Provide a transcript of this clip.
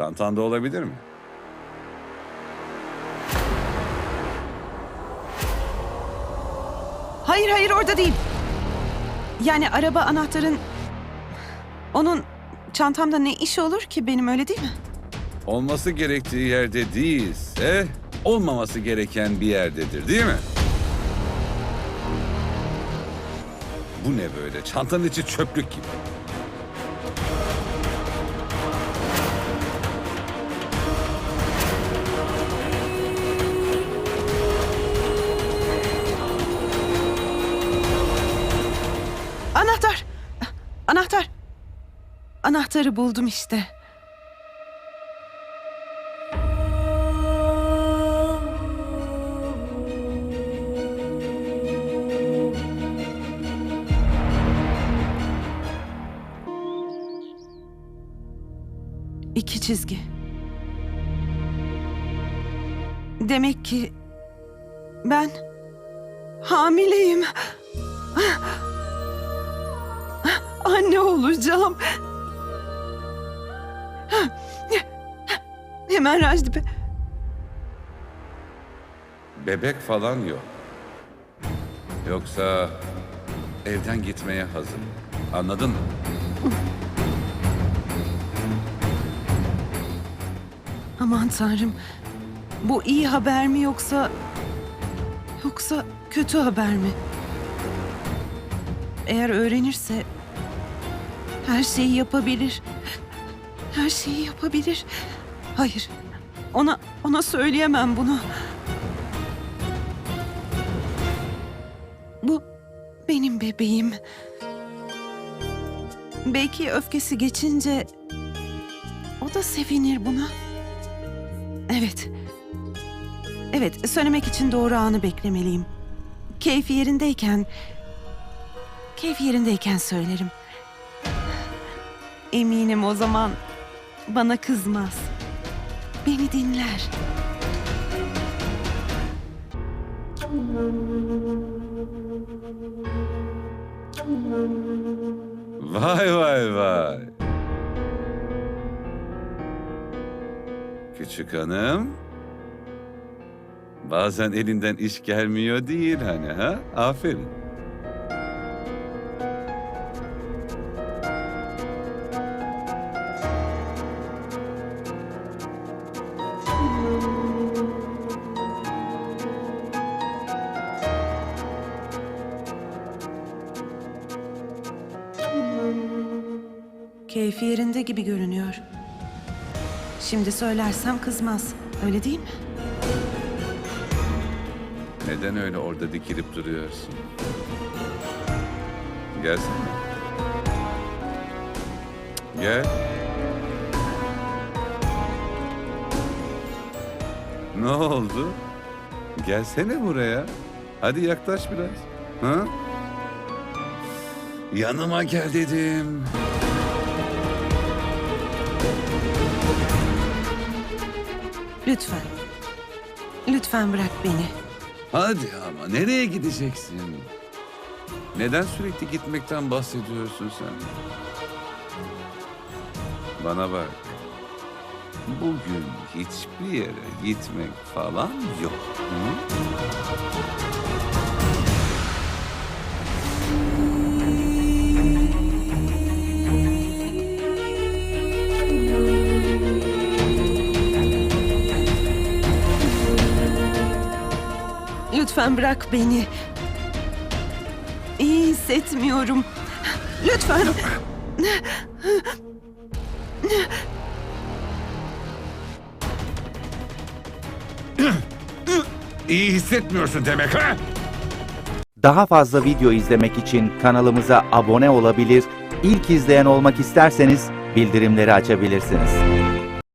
Çantanda olabilir mi? Hayır hayır orada değil. Yani araba anahtarın... Onun çantamda ne işi olur ki benim öyle değil mi? Olması gerektiği yerde değilse olmaması gereken bir yerdedir değil mi? Bu ne böyle? Çantanın içi çöplük gibi. Anahtarı buldum işte. İki çizgi. Demek ki ben hamileyim. Anne olacağım. Hemen Rajdip'e. Bebek falan yok. Yoksa evden gitmeye hazır. Anladın mı? Aman tanrım. Bu iyi haber mi yoksa... Yoksa kötü haber mi? Eğer öğrenirse... Her şeyi yapabilir. Her şeyi yapabilir. Hayır. Ona ona söyleyemem bunu. Bu benim bebeğim. Belki öfkesi geçince o da sevinir buna. Evet. Evet, söylemek için doğru anı beklemeliyim. Keyfi yerindeyken... Keyfi yerindeyken söylerim. Eminim o zaman bana kızmaz. Beni dinler. Vay vay vay. Küçük hanım. Bazen elinden iş gelmiyor değil hani ha? Aferin. Keyfi yerinde gibi görünüyor. Şimdi söylersem kızmaz. Öyle değil mi? Neden öyle orada dikilip duruyorsun? Gelsene. Gel. Ne oldu? Gelsene buraya. Hadi yaklaş biraz. Ha? Yanıma gel dedim. Lütfen. Lütfen bırak beni. Hadi ama nereye gideceksin? Neden sürekli gitmekten bahsediyorsun sen? Bana bak. Bugün hiçbir yere gitmek falan yok. Hı? Lütfen bırak beni. İyi hissetmiyorum. Lütfen. İyi hissetmiyorsun demek ha? Daha fazla video izlemek için kanalımıza abone olabilir, ilk izleyen olmak isterseniz bildirimleri açabilirsiniz.